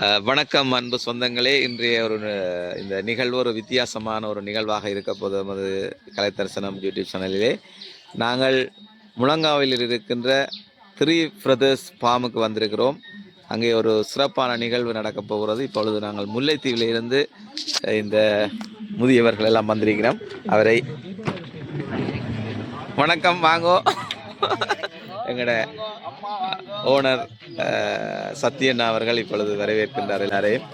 வணக்கம் அன்பு சொந்தங்களே. இன்றைய ஒரு இந்த நிகழ்வு ஒரு வித்தியாசமான ஒரு நிகழ்வாக இருக்க போது நமது கலை தரிசனம் யூடியூப் சேனலிலே. நாங்கள் முழங்காவில் இருக்கின்ற த்ரீ பிரதர்ஸ் ஃபார்முக்கு வந்திருக்கிறோம். அங்கே ஒரு சிறப்பான நிகழ்வு நடக்கப் போகிறது. இப்பொழுது நாங்கள் முல்லைத்தீவில் இருந்து இந்த முதியவர்கள் எல்லாம் வந்திருக்கிறோம். அவரை வணக்கம் வாங்கோ. எங்களோட ஓனர் சத்யண்ணா அவர்கள் இப்பொழுது வரவேற்கின்றார் எல்லாரையும்.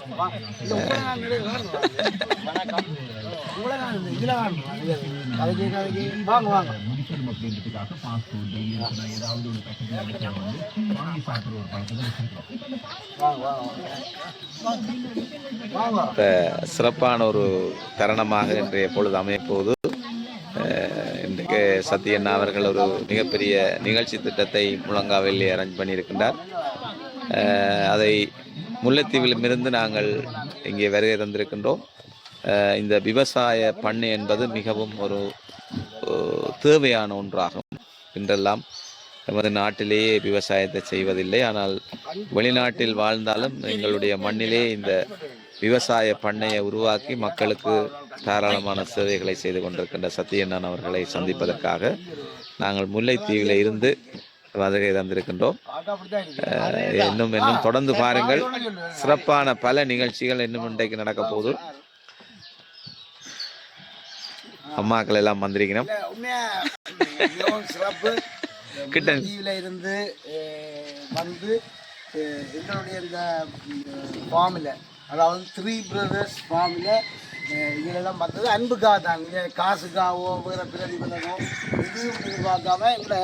சிறப்பான ஒரு தருணமாக இன்றைய பொழுது அமையப்போகுது. இன்றைக்கு சத்யன் அவர்கள் ஒரு மிகப்பெரிய நிகழ்ச்சி திட்டத்தை முழங்காவில் அரேஞ்ச் பண்ணியிருக்கின்றார். அதை முல்லைத்தீவிலுமிருந்து நாங்கள் இங்கே வருகை தந்திருக்கின்றோம். இந்த விவசாய பண்ணை என்பது மிகவும் ஒரு ஒரு தேவையான ஒன்றாகும். இன்றெல்லாம் நமது நாட்டிலேயே விவசாயத்தை செய்வதில்லை. ஆனால் வெளிநாட்டில் வாழ்ந்தாலும் எங்களுடைய மண்ணிலே இந்த விவசாய பண்ணையை உருவாக்கி மக்களுக்கு தாராளமான சேவைகளை செய்து கொண்டிருக்கின்ற சத்யண்ணன் அவர்களை சந்திப்பதற்காக நாங்கள் முல்லைத்தீவில் இருந்து வருகை தந்திருக்கின்றோம். இன்னும் இன்னும் தொடர்ந்து பாருங்கள். சிறப்பான பல நிகழ்ச்சிகள் இன்னும் இன்றைக்கு நடக்க போகுது. அம்மாக்கள் எல்லாம் வந்திருக்கணும் சிறப்பு கிட்ட. இருந்து வந்து எங்களுடைய இந்த ஃபார்மில் அதாவது த்ரீ பிரதர்ஸ் ஃபார்மில் இதெல்லாம் பார்த்தது அன்புக்காக தான். இங்க காசுக்காகவோ வேறு பிரதிபலனோ எதுவும் எதிர்பார்க்காம எங்களை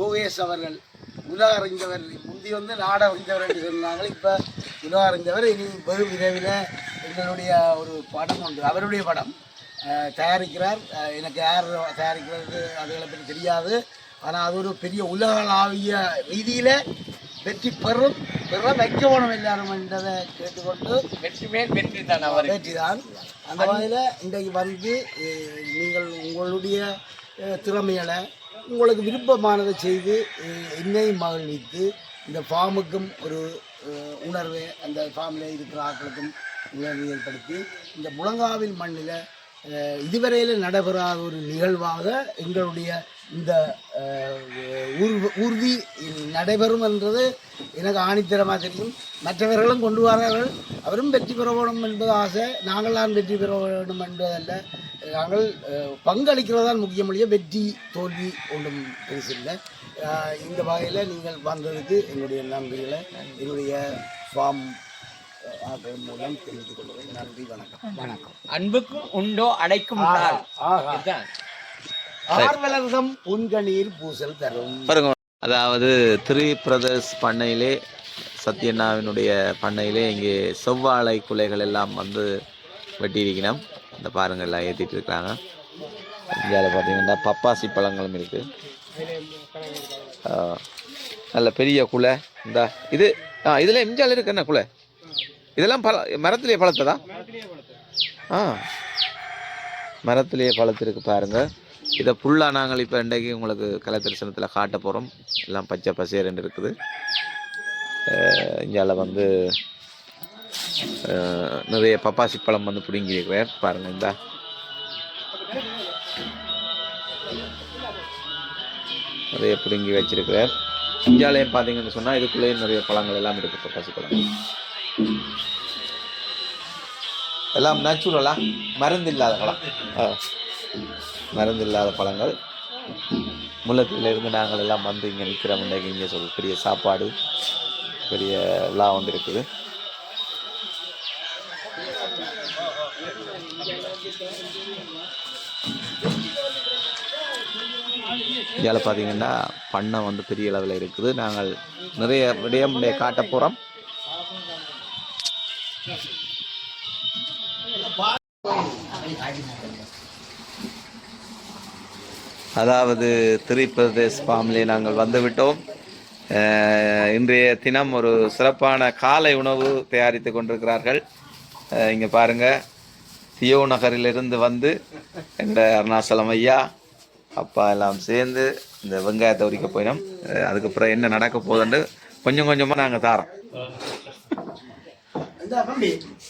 யோகேஷ் அவர்கள் உலக அறிந்தவர் முந்தி வந்து நாட அறிந்தவர் என்று சொன்னாங்க இப்போ உலக அறிந்தவர் இனி வெகு விரைவில் எங்களுடைய ஒரு படம் உண்டு அவருடைய படம் தயாரிக்கிறார். எனக்கு யார் தயாரிக்கிறது அதுகளை பற்றி தெரியாது. ஆனால் அது ஒரு பெரிய உலகளாவிய ரீதியில் வெற்றி பெறும் பெற வைக்க வேணும் எல்லாரும் என்றதை கேட்டுக்கொண்டு வெற்றி மேல் வெற்றி தான் அவர் வெற்றி தான். அந்த வகையில் இன்றைக்கு வந்து நீங்கள் உங்களுடைய திறமைகளை உங்களுக்கு விருப்பமானதை செய்து என்னையும் மகிழ்வித்து இந்த ஃபார்முக்கும் ஒரு உணர்வு அந்த ஃபார்மில் இருக்கிற ஆட்களுக்கும் உணர்வு ஏற்படுத்தி இந்த முழங்காவில் மண்ணில் இதுவரையில் நடைபெறாத ஒரு நிகழ்வாக எங்களுடைய இந்த ஊர்தி நடைபெறும் என்றது எனக்கு ஆணித்தரமாக தெரியும். மற்றவர்களும் கொண்டு வரார்கள். அவரும் வெற்றி பெற வேண்டும் என்பது ஆசை. நாங்கள்லாம் வெற்றி பெற வேண்டும் என்பதல்ல. நாங்கள் பங்களிக்கிறதான் முக்கியமொழிய வெற்றி தோல்வி ஒன்றும் பெருசில்லை. இந்த வகையில் நீங்கள் வந்ததுக்கு என்னுடைய நன்றிகளை என்னுடைய ஃபார்ம் மூலம் தெரிவித்துக் கொள்கிறேன். நன்றி வணக்கம். வணக்கம். அன்புக்கும் உண்டோ அடைக்கும் ஆர்வலர்தம் புன்கணீர் பூசல் தரும். பாருங்க அதாவது த்ரீ பிரதர்ஸ் பண்ணையிலே சத்யண்ணாவினுடைய பண்ணையிலே இங்கே செவ்வாழை குலைகள் எல்லாம் வந்து வெட்டியிருக்கணும். இந்த பாருங்க எல்லாம் ஏற்றிட்டு இருக்காங்க. இந்தியாவில் பார்த்தீங்கன்னா பப்பாசி பழங்களும் இருக்கு. ஆ, நல்ல பெரிய குலை. இந்த இது ஆ இதில் எம்ஜிஆர் இருக்கு என்ன குலை? இதெல்லாம் பழ மரத்திலேயே பழத்ததா? ஆ மரத்திலேயே பழத்திருக்கு பாருங்க. இதை ஃபுல்லாக நாங்கள் இப்போ இன்றைக்கு உங்களுக்கு கலை தரிசனத்தில் காட்ட போகிறோம் எல்லாம் பச்சை பசேரன்னு இருக்குது. இந்தியாவில் வந்து நிறைய பப்பாசி பழம் வந்து பிடுங்கி இருக்கிறார் பாருங்கள் இந்த. நிறைய பிடுங்கி வச்சிருக்கிறார். இந்தியாலையும் பார்த்தீங்கன்னு சொன்னால் இதுக்குள்ளேயும் நிறைய பழங்கள் எல்லாம் இருக்குது பப்பாசி பழம். எல்லாம் நேச்சுரலாக மருந்து இல்லாத பழம். ஆ. மருந்து இல்லாத பழங்கள். முல்லத்தில் நாங்கள் எல்லாம் வந்து இங்கே நிற்கிறோம் இன்றைக்கு இங்கே சொல் பெரிய சாப்பாடு பெரிய விழா வந்து இருக்குது. இதில் பார்த்தீங்கன்னா பண்ணை வந்து பெரிய அளவில் இருக்குது. நாங்கள் நிறைய விடயம் காட்ட போகிறோம். அதாவது திரிபிரதேஷ் ஃபார்ம்லே நாங்கள் வந்துவிட்டோம். இன்றைய தினம் ஒரு சிறப்பான காலை உணவு தயாரித்து கொண்டிருக்கிறார்கள். இங்க பாருங்க. தியோ நகரிலிருந்து வந்து எங்க அருணாசலம் ஐயா அப்பா எல்லாம் சேர்ந்து இந்த வெங்காயத்தை உரிக்க போயினோம். அஹ், அதுக்கப்புறம் என்ன நடக்க போகுதுன்னு கொஞ்சம் கொஞ்சமாக நாங்கள் தாரோம்.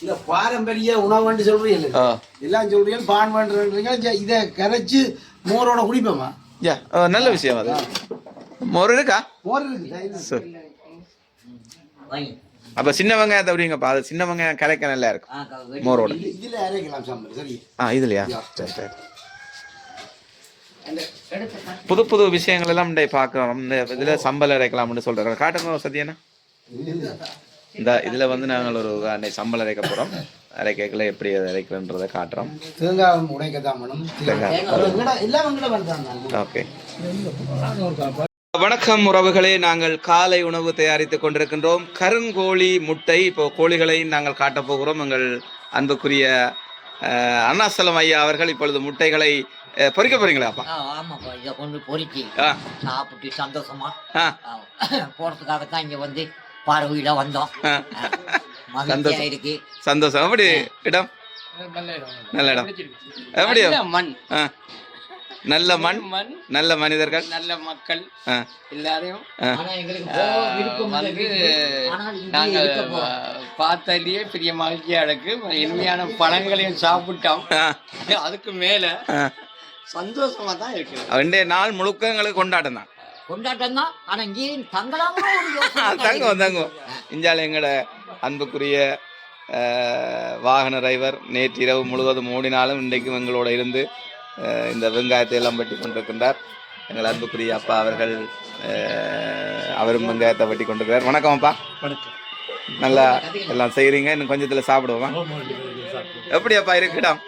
இந்த பாரம்பரிய உணவுன்னு சொல்றீங்க எல்லாம் சொல்றீங்க பான் பண்றீங்க இதை கரைச்சு மோரோட குடிப்போமா? யா ஆ, நல்ல விஷயம் அது. மோர் இருக்கா? மோர் இருக்கு சரி. அப்ப சின்ன வெங்காயத்தை அப்படிங்கப்பா அது சின்ன வெங்காயம் கரைக்க நல்லா இருக்கும். மோரோட. இது- இதுல அரைக்கலாம் சாம்பார் சரி. ஆ இதுலையா? சரி சரி. புது புது விஷயங்கள் எல்லாம் பார்க்கிறோம் இந்த இதுல சம்பல் அரைக்கலாம்னு சொல்றாங்க. காட்டுங்க சத்யனா. இந்த இதுல வந்து நாங்கள் ஒரு சம்பல் அரைக்க போறோம். அரைக்கல எப்படி அதை அரைக்கிறன்றதை காட்டுறோம். தேங்காய். எங்கட வந்தாங்க ஓகே. வணக்கம் உறவுகளே நாங்கள் காலை உணவு தயாரித்துக் கொண்டிருக்கின்றோம். கருங்கோழி முட்டை இப்போ கோழிகளை நாங்கள் காட்டப் போகிறோம். எங்கள் அன்புக்குரிய அஹ், அருணாசலம் ஐயா அவர்கள் இப்பொழுது முட்டைகளை அஹ், பொரிக்க போறீங்களாப்பா ஆமாப்பா இதை கொண்டு பொறிச்சு சாப்பிட்டு சந்தோஷமா ஆ. போறதுக்காகத்தான் இங்க வந்து பார்வையில வந்தோம். இருக்கு சந்தோஷம். எப்படி இடம்? நல்ல இடம் எப்படி நல்ல மண். நல்ல மண்? மண். நல்ல மனிதர்கள்? நல்ல மக்கள். எல்லாரையும் வந்து நாங்கள் இருக்க. பார்த்ததுலயே பெரிய மகிழ்ச்சியா இருக்கு இனிமையான பழங்களையும் சாப்பிட்டோம். அதுக்கு மேல. சந்தோஷமா தான் இருக்குது. ரெண்டே நாள் முழுக்க எங்களுக்கு கொண்டாட்டம் தான். கொண்டாட்டம் தான். ஆனா இங்கே தங்கலாமோ தான் தங்குவோம் தங்குவோம் இந்தியாவில் எங்களோட அன்புக்குரிய வாகன டிரைவர் நேற்று இரவு முழுவதும் ஓடினாலும் இன்றைக்கும் எங்களோட இருந்து இந்த வெங்காயத்தை எல்லாம் வெட்டி கொண்டிருக்கின்றார். எங்கள் அன்புக்குரிய அப்பா அவர்கள் அவரும் வெங்காயத்தை வெட்டி கொண்டிருக்கிறார். வணக்கம் அப்பா. நல்லா எல்லாம் செய்கிறீங்க இன்னும் கொஞ்சத்தில் சாப்பிடுவோமா? எப்படி அப்பா இருக்குடாம்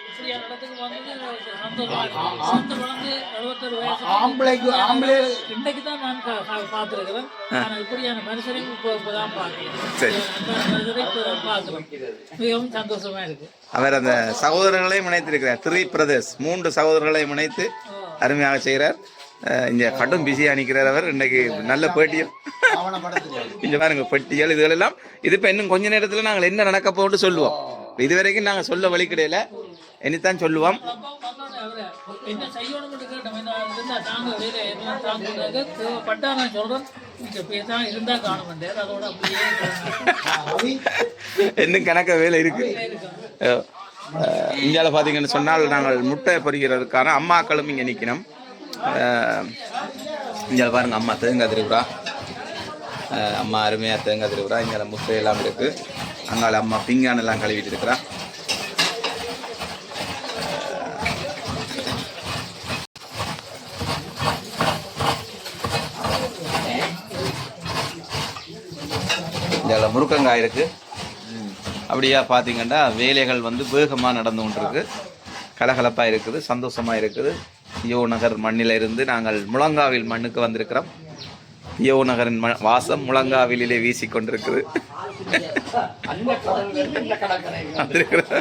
ஆம்பளைக்கு ஆம்பளை இன்னைக்கு தான் நான் கா- கா- பார்த்திருக்கிறேன். ஆனா இப்படியான மனுஷரையும் இப்போ இப்போதான் பார்க்கிறேன். சரி. அன்பான மனுஷரை இப்போதான் பார்க்கிறோம் மிகவும் சந்தோஷமா இருக்கு. அவர் அந்த சகோதரர்களையும் இணைத்திருக்கிறார். த்ரீ பிரதர்ஸ் மூன்று சகோதரர்களையும் இணைத்து அருமையாக செய்கிறார். இங்க கடும் பிஸியாக நிற்கிறார் அவர். இன்னைக்கு நல்ல ஆவணப்படத்துக்கு இங்க பாருங்க பெட்டிகள் இதுகளெல்லாம். இது இப்போ இன்னும் கொஞ்ச நேரத்தில் நாங்கள் என்ன நடக்க போகும்னு சொல்லுவோம். இது வரைக்கும் நாங்கள் சொல்ல வழி கிடையில. இனித்தான் சொல்லுவோம். அவரு என்ன செய்யணும்னு கேட்டோம். என்ன தாங்க வேலை. என்ன தாங்க தேவைப்பட்டா நான் சொல்றேன். இங்க பேசாம இருந்தா காண மாட்டேன் அதோட அப்படியே போங்க. இன்னும் கணக்க வேலை இருக்கு. இந்தியாவில் பார்த்தீங்கன்னு சொன்னால் நாங்கள் முட்டை பொரிக்கிறதுக்கான அம்மாக்களும் இங்கே நிற்கணும் இந்தியாவில் பாருங்க அம்மா தேங்காய் திருவிழா. அம்மா அருமையாக தேங்காய் திருவிழா. இங்கே முட்டை எல்லாம் இருக்கு. அங்கால அம்மா பிங்கான் எல்லாம் கழுவிட்டு இருக்கிறா இதில் முருக்கங்காய் இருக்கு. அப்படியா பார்த்தீங்கன்னா வேலைகள் வந்து வேகமாக நடந்து கொண்டிருக்கு. கலகலப்பாக இருக்குது சந்தோஷமாக இருக்குது. யோ நகர் மண்ணில் இருந்து நாங்கள் முழங்காவில் மண்ணுக்கு வந்திருக்கிறோம். யோ நகரின் ம வாசம் முழங்காவிலே வீசிக்கொண்டிருக்குது வந்திருக்கிறோம்.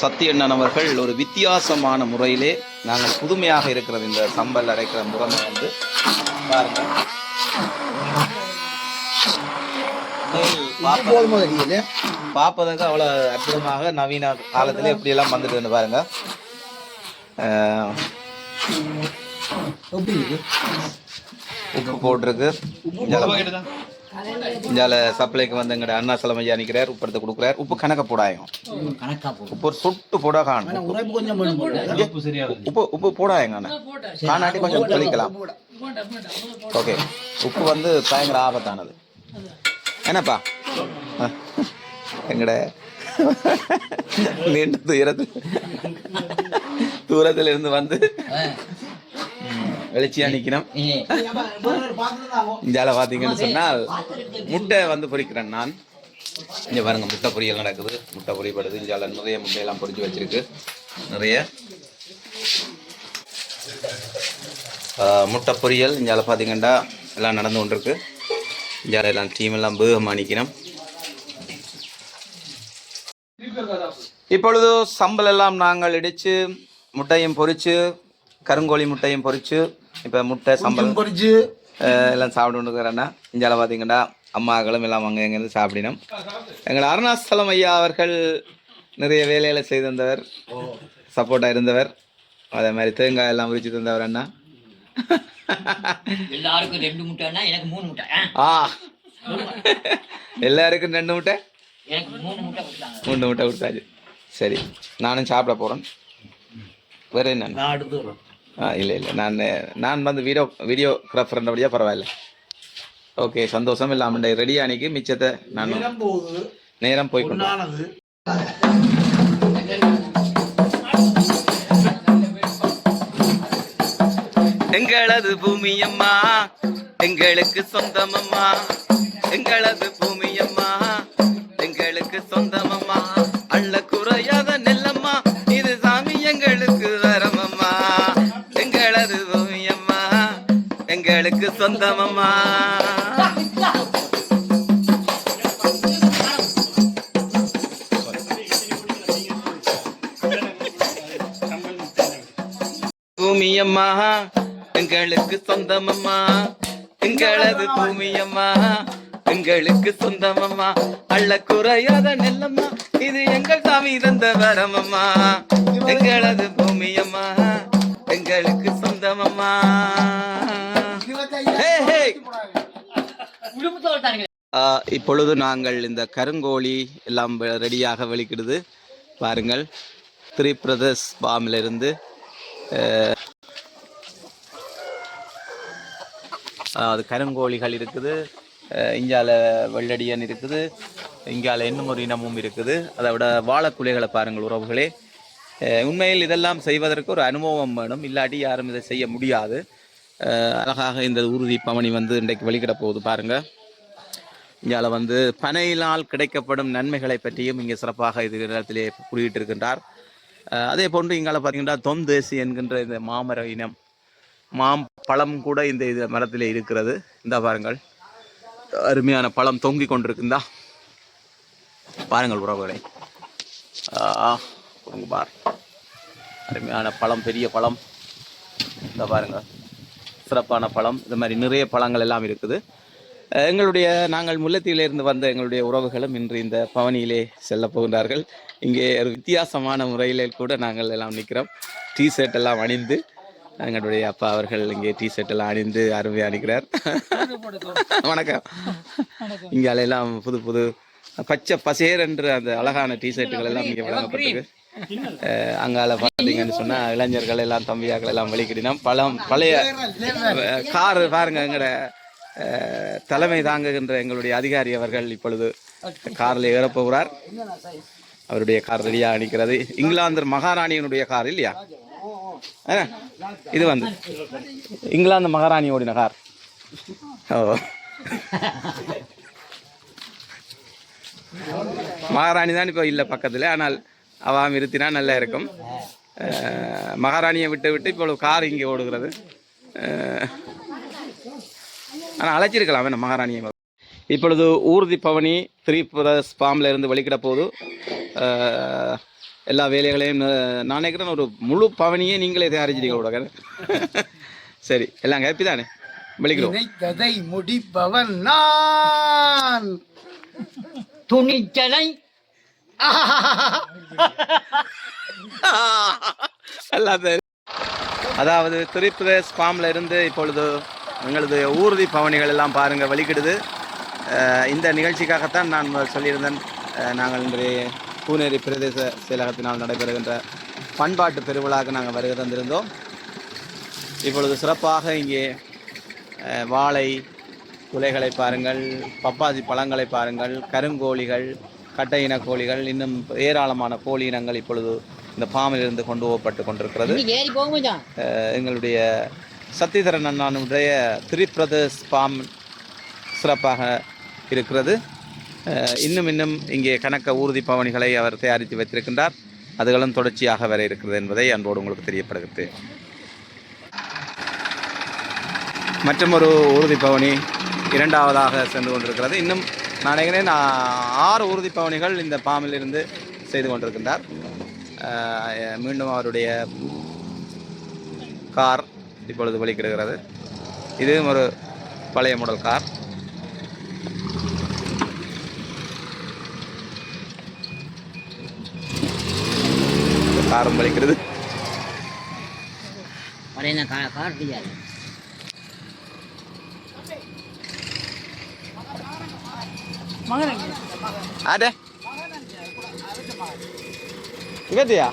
சத்யண்ணன் அவர்கள் ஒரு வித்தியாசமான முறையிலே நாங்கள் புதுமையாக இருக்கிறது. இந்த சம்பல் அரைக்கிற முறைமை வந்து பாருங்கள் போதுமோ தெரியல பார்ப்பதற்கு அவ்வளோ அற்புதமாக நவீன காலத்துல எப்படி எல்லாம் வந்துட்டுன்னு பாருங்க. உப்பு போட்டிருக்கு. இஞ்சால சப்ளைக்கு வந்து எங்கட அண்ணாசலம் ஐயா நிற்கிறார் உப்பு எடுத்து கொடுக்குறார். உப்பு கணக்க போடாயும் உப்பு ஒரு சொட்டு போட காணும். உப்பு உப்பு போடாயங்க அண்ணா. காணாட்டி கொஞ்சம் தெளிக்கலாம். ஓகே. உப்பு வந்து பயங்கர ஆபத்தானது. என்னப்பா? எங்கட? நீண்ட துயரத்தில் தூரத்தில் இருந்து வந்து வெளிச்சியா நிக்கணும். இந்தியாவில் பார்த்தீங்கன்னு சொன்னால் முட்டை வந்து பொரிக்கிறேன் நான். இங்கே பாருங்க முட்டை பொரியல் நடக்குது. முட்டை பொரியப்படுது. இந்தியாவில் நிறைய முட்டையெல்லாம் பொறிச்சு வச்சிருக்கு. நிறைய. முட்டை பொரியல் இந்தியாவில் பார்த்தீங்கன்னா எல்லாம் நடந்து கொண்டிருக்கு. எல்லாம் டீம் எல்லாம் வேகமாக நிற்கணும் இப்பொழுது சம்பல் எல்லாம் நாங்கள் இடித்து முட்டையும் பொரிச்சு கருங்கோழி முட்டையும் பொரிச்சு இப்போ முட்டை சம்பல் பொரிச்சு அஹ் எல்லாம் சாப்பிட்டு கொண்டுக்கிறேன்னா இந்தியாவில் பார்த்தீங்கன்னா அம்மாக்களும் எல்லாம் அங்கே இங்கேருந்து சாப்பிடினோம் எங்கள் அருணாசலம் ஐயா அவர்கள் நிறைய வேலைகளை செய்து தந்தவர் சப்போர்ட்டாக இருந்தவர். அதே மாதிரி தேங்காய் எல்லாம் உரிச்சு தந்தவர் அண்ணா. எல்லாருக்கும் ரெண்டு முட்டைன்னா எனக்கு மூணு முட்டை. ஆ? எல்லாருக்கும் ரெண்டு முட்டை? எனக்கு மூணு முட்டை கொடுத்தாங்க. மூணு முட்டை கொடுத்தாச்சு. சரி நானும் சாப்பிட போகிறேன் வேற என்ன? ஆ இல்லை இல்லை. நான் நான் வந்து வீடியோ வீடியோகிராஃபர்ன்றபடியாக பரவாயில்ல. ஓகே சந்தோஷம் இல்லாமல் ரெடி அன்னைக்கு மிச்சத்தை நான் நேரம் போகுது. நேரம் போய் கொண்டு எங்களது பூமி அம்மா எங்களுக்கு சொந்தமம்மா. எங்களது பூமி அம்மா எங்களுக்கு சொந்தமம்மா. அள்ள குறையாத நெல்லம்மா இது சாமி எங்களுக்கு வரமம்மா. எங்களது பூமி அம்மா எங்களுக்கு சொந்தமம்மா. பூமி அம்மா எங்களுக்கு சொந்தமம்மா எங்களது பூமி அம்மா எங்களுக்கு சொந்தமம்மா அள்ள குறையாத நெல்லம்மா. இது எங்கள் சாமி தந்த வரமம்மா. எங்களது பூமி அம்மா எங்களுக்கு சொந்தமம்மா. இப்பொழுது நாங்கள் இந்த கருங்கோழி எல்லாம் ரெடியாக வெளிக்கிடுது பாருங்கள் த்ரீ பிரதர்ஸ் ஃபார்மிலிருந்து அது கருங்கோழிகள் இருக்குது இங்கால வெள்ளடியன் இருக்குது இங்கால இன்னும் ஒரு இனமும் இருக்குது. அதை விட வாழக்குலைகளை பாருங்கள் உறவுகளே. உண்மையில் இதெல்லாம் செய்வதற்கு ஒரு அனுபவம் வேணும். இல்லாட்டி யாரும் இதை செய்ய முடியாது. அழகாக இந்த உறுதி பவனி வந்து இன்றைக்கு வெளிக்கிட போகுது பாருங்கள் இங்கால வந்து பனையினால் கிடைக்கப்படும் நன்மைகளை பற்றியும் இங்கே சிறப்பாக இது இடத்திலே குறியிட்டிருக்கின்றார். இருக்கின்றார் அதே போன்று இங்கால பார்த்தீங்கன்னா தொந்தேசி என்கின்ற இந்த மாமர இனம் மாம் பழம் கூட இந்த இது மரத்தில் இருக்கிறது. இந்த பாருங்கள். அருமையான பழம் தொங்கி கொண்டிருக்குந்தா. பாருங்கள் உறவுகளை. கொடுங்க பார். அருமையான பழம் பெரிய பழம். இந்த பாருங்கள். சிறப்பான பழம். இந்த மாதிரி நிறைய பழங்கள் எல்லாம் இருக்குது. எங்களுடைய நாங்கள் முல்லைத்தீவிலிருந்து வந்த எங்களுடைய உறவுகளும் இன்று இந்த பவனியிலே செல்ல போகின்றார்கள். இங்கே ஒரு வித்தியாசமான முறையில் கூட நாங்கள் எல்லாம் நிற்கிறோம். டீ ஷர்ட் எல்லாம் அணிந்து எங்களுடைய அப்பா அவர்கள் இங்கே டீ ஷர்ட் எல்லாம் அணிந்து அருமையாக அணிக்கிறார் வணக்கம். இங்கே எல்லாம் புது புது பச்சை பசேர் என்று அந்த அழகான டீ ஷர்ட்டுகள் எல்லாம் இங்கே வழங்கப்பட்டிருக்கு. அஹ் அங்கால பார்த்தீங்கன்னு சொன்னா இளைஞர்கள் எல்லாம் தம்பியாக்கள் எல்லாம் வெளிக்கிடினோம் பழம் பழைய கார் பாருங்க எங்கட அஹ், தலைமை தாங்குகின்ற எங்களுடைய அதிகாரி அவர்கள் இப்பொழுது காரில் ஏறப்போகிறார். அவருடைய கார் ரெடியாக நிற்கிறது இங்கிலாந்து மகாராணியினுடைய கார் இல்லையா? இது வந்து. இங்கிலாந்து மகாராணி ஓடின கார் ஓ. மகாராணி தான் இப்போ இல்லை பக்கத்தில் ஆனால் அவாம் இருத்தினா நல்லா இருக்கும். மகாராணியை விட்டு விட்டு இப்போ கார் இங்கே ஓடுகிறது. ஆனால் அழைச்சிருக்கலாம் வேணும் மகாராணியை. இப்பொழுது ஊர்தி பவனி திரிபுரஸ் ஃபார்மில் இருந்து வெளிக்கிட போது எல்லா வேலைகளையும் நான் நினைக்கிறேன் ஒரு முழு பவனியே நீங்களே தயாரிச்சிட்டீங்க கூட சரி எல்லாம் ஹாப்பி தானே? வெளிக்கிறோம் நினைத்ததை முடிப்பவன் நான். துணிச்சலை. அல்லாத அதாவது திரிபுரேஸ் ஃபார்மில் இருந்து இப்பொழுது எங்களது ஊர்தி பவனிகள் எல்லாம் பாருங்க வெளிக்கிடுது அஹ் இந்த நிகழ்ச்சிக்காகத்தான் நான் சொல்லியிருந்தேன். நாங்கள் இன்றைய பூனேரி பிரதேச செயலகத்தினால் நடைபெறுகின்ற பண்பாட்டு பெருவிழாவுக்கு நாங்கள் வருகை தந்திருந்தோம். இப்பொழுது சிறப்பாக இங்கே வாழை குலைகளை பாருங்கள் பப்பாசி பழங்களை பாருங்கள் கருங்கோழிகள் கட்டை இன கோழிகள் இன்னும் ஏராளமான கோழி இனங்கள் இப்பொழுது இந்த ஃபார்மில் இருந்து கொண்டு போகப்பட்டு கொண்டிருக்கிறது. எங்களுடைய சத்திதரன் அண்ணானுடைய த்ரீ பிரதர்ஸ் ஃபார்ம் சிறப்பாக இருக்கிறது. இன்னும் இன்னும் இங்கே கணக்க ஊர்தி பவனிகளை அவர் தயாரித்து வைத்திருக்கின்றார். அதுகளும் தொடர்ச்சியாக வர இருக்கிறது என்பதை அன்போடு உங்களுக்கு தெரியப்படுகிறது. மற்றும் ஒரு ஊர்தி பவனி இரண்டாவதாக சென்று கொண்டிருக்கிறது. இன்னும் நான் நினைக்கிறேன் ஆறு ஊர்தி பவனிகள் இந்த பாம்பில் இருந்து செய்து கொண்டிருக்கின்றார். மீண்டும் அவருடைய கார் இப்பொழுது வெளிக்கிடுகிறது. இதுவும் ஒரு பழைய மாடல் கார் காரும் மகன் ஆடே. இவத்தியா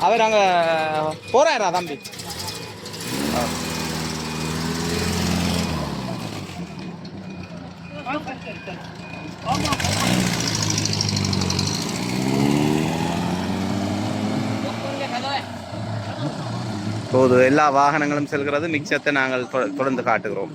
அவர் அங்கே போகிறாரா தம்பி? போது எல்லா வாகனங்களும் செல்கிறது. மிச்சத்தை நாங்கள் தொ- தொடர்ந்து காட்டுகிறோம்.